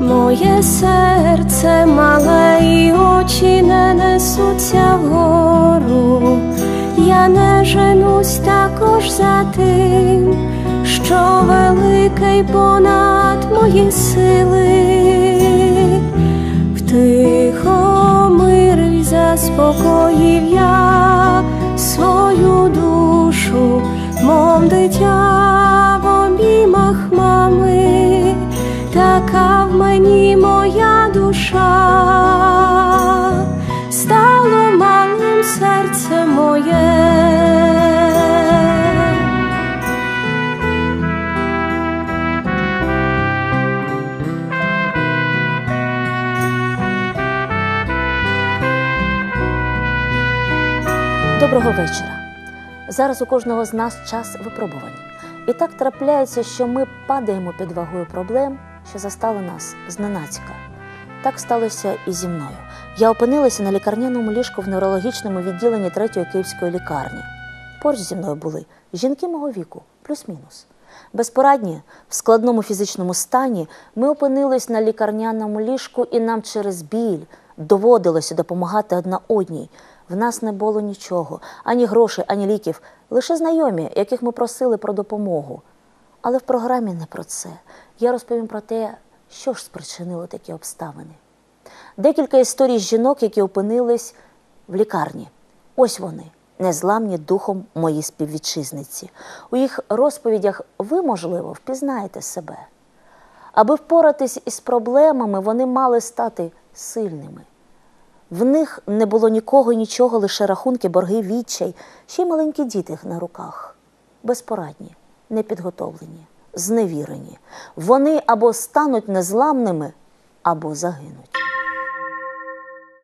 Моє серце мале і очі не несуться вгору. Я не женусь також за тим, що великий понад мої сили. Втихомирив, заспокоїв я свою душу, мов дитя душа, стало малим серце моє. Доброго вечора. Зараз у кожного з нас час випробувань. І так трапляється, що ми падаємо під вагою проблем, що застали нас зненацька. Так сталося і зі мною. Я опинилася на лікарняному ліжку в неврологічному відділенні третьої київської лікарні. Поруч зі мною були жінки мого віку, плюс-мінус. Безпорадні, в складному фізичному стані, ми опинились на лікарняному ліжку, і нам через біль доводилося допомагати одна одній. В нас не було нічого, ані грошей, ані ліків, лише знайомі, яких ми просили про допомогу. Але в програмі не про це. Я розповім про те, що ж спричинило такі обставини. Декілька історій жінок, які опинились в лікарні. Ось вони, незламні духом мої співвітчизниці. У їх розповідях ви, можливо, впізнаєте себе. Аби впоратись із проблемами, вони мали стати сильними. В них не було нікого нічого, лише рахунки, борги, відчай, ще й маленькі діти на руках. Безпорадні, непідготовлені, зневірені. Вони або стануть незламними, або загинуть.